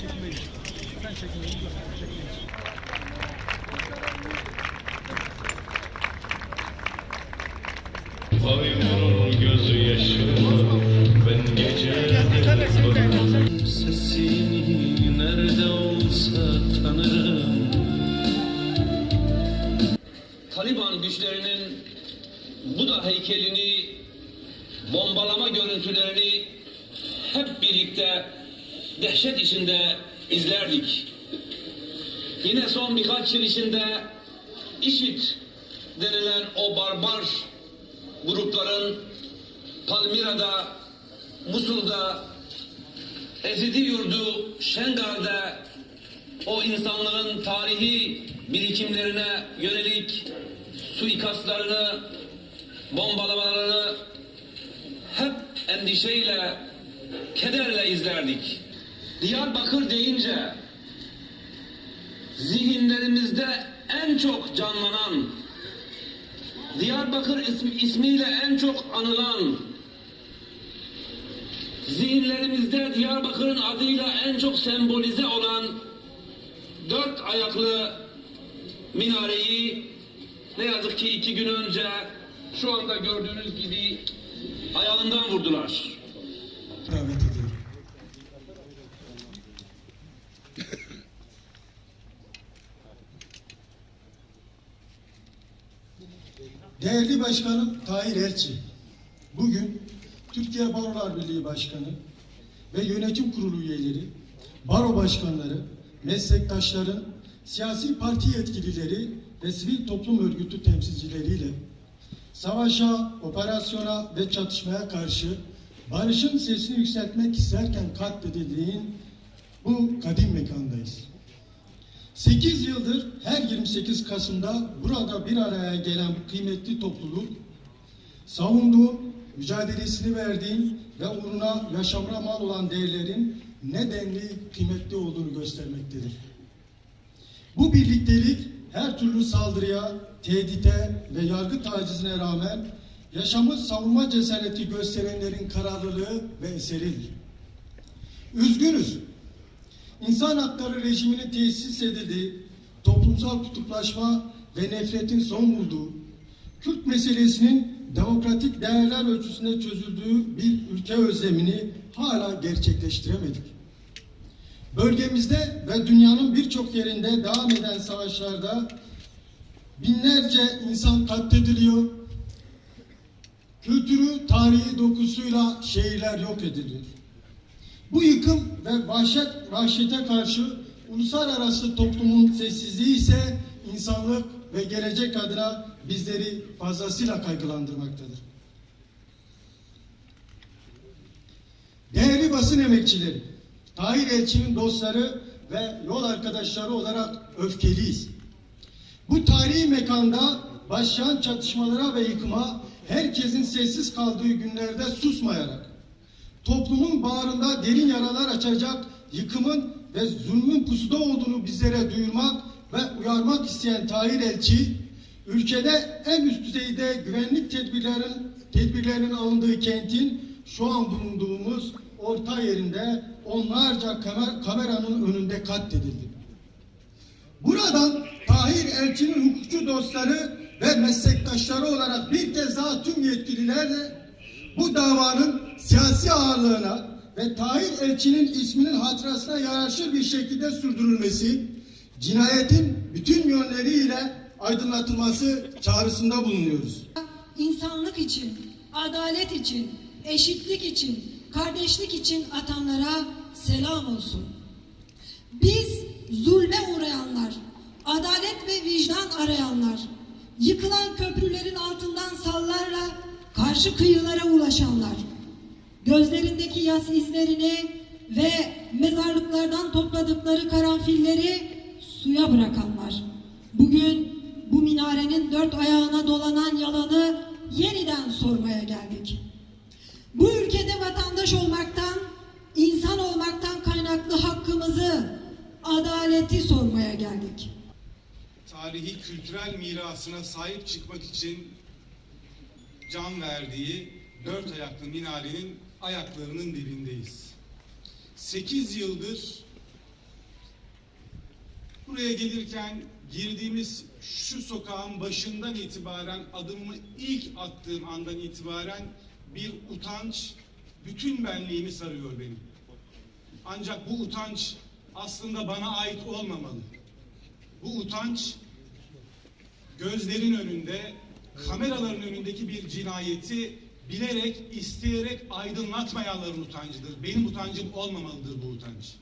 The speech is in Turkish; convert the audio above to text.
çekinmeyin. Sen çekinmeyin. Çekinmeyin. Ayımın gözü yaşıma ben gece Sesini nerede olsa tanırım Taliban güçlerinin Buda heykelini bombalama görüntülerini hep birlikte dehşet içinde izlerdik. Yine son birkaç yıl içinde IŞİD denilen o barbar grupların Palmira'da, Musul'da, Ezidi yurdu Şengal'de o insanların tarihi birikimlerine yönelik suikastlarını, bombalamalarını hep endişeyle, kederle izlerdik. Diyarbakır deyince zihinlerimizde en çok canlanan, Diyarbakır ismi, ismiyle en çok anılan, zihinlerimizde Diyarbakır'ın adıyla en çok sembolize olan dört ayaklı minareyi ne yazık ki iki gün önce şu anda gördüğünüz gibi ayağından vurdular. Değerli Başkanım Tahir Elçi, bugün Türkiye Barolar Birliği Başkanı ve yönetim kurulu üyeleri, baro başkanları, meslektaşların, siyasi parti yetkilileri ve sivil toplum örgütü temsilcileriyle savaşa, operasyona ve çatışmaya karşı barışın sesini yükseltmek isterken katledildiğin bu kadim mekandayız. 8 yıldır her 28 Kasım'da burada bir araya gelen kıymetli topluluk savunduğum, mücadelesini verdiğim ve uğruna yaşamına mal olan değerlerin ne denli kıymetli olduğunu göstermektedir. Bu birliktelik her türlü saldırıya, tehdite ve yargı tacizine rağmen yaşamı savunma cesareti gösterenlerin kararlılığı ve eseridir. Üzgünüz. İnsan hakları rejiminin tesis edildiği, toplumsal kutuplaşma ve nefretin son bulduğu, Kürt meselesinin demokratik değerler ölçüsünde çözüldüğü bir ülke özlemini hala gerçekleştiremedik. Bölgemizde ve dünyanın birçok yerinde devam eden savaşlarda binlerce insan katlediliyor. Kültürü, tarihi dokusuyla şehirler yok ediliyor. Bu yıkım ve vahşet, vahşete karşı uluslararası toplumun sessizliği ise insanlık ve gelecek adına bizleri fazlasıyla kaygılandırmaktadır. Değerli basın emekçileri, Tahir Elçi'nin dostları ve yol arkadaşları olarak öfkeliyiz. Bu tarihi mekanda başlayan çatışmalara ve yıkıma herkesin sessiz kaldığı günlerde susmayarak, toplumun bağrında derin yaralar açacak yıkımın ve zulmün pusuda olduğunu bizlere duyurmak ve uyarmak isteyen Tahir Elçi, ülkede en üst düzeyde güvenlik tedbirlerin, tedbirlerinin alındığı kentin şu an bulunduğumuz orta yerinde onlarca kamer, kameranın önünde katledildi. Buradan Tahir Elçi'nin hukukçu dostları ve meslektaşları olarak bir kez daha tüm yetkililerle bu davanın siyasi ağırlığına ve Tahir Elçi'nin isminin hatırasına yaraşır bir şekilde sürdürülmesi, cinayetin bütün yönleriyle aydınlatılması çağrısında bulunuyoruz. insanlık için, adalet için, eşitlik için, kardeşlik için atanlara selam olsun. Biz zulme uğrayanlar, adalet ve vicdan arayanlar, yıkılan köprülerin altından sallarla karşı kıyılara ulaşanlar, gözlerindeki yas izlerini ve mezarlıklardan topladıkları karanfilleri suya bırakanlar. Bugün bu minarenin dört ayağına dolanan yalanı yeniden sormaya geldik. Bu ülkede vatandaş olmaktan, insan olmaktan kaynaklı hakkımızı, adaleti sormaya geldik. tarihi kültürel mirasına sahip çıkmak için can verdiği dört ayaklı minarenin ayaklarının dibindeyiz. Sekiz yıldır Buraya gelirken girdiğimiz şu sokağın başından itibaren adımımı ilk attığım andan itibaren bir utanç bütün benliğimi sarıyor benim. Ancak bu utanç aslında bana ait olmamalı. Bu utanç gözlerin önünde, kameraların önündeki bir cinayeti bilerek, isteyerek aydınlatmayanların utancıdır. Benim utancım olmamalıdır bu utanç.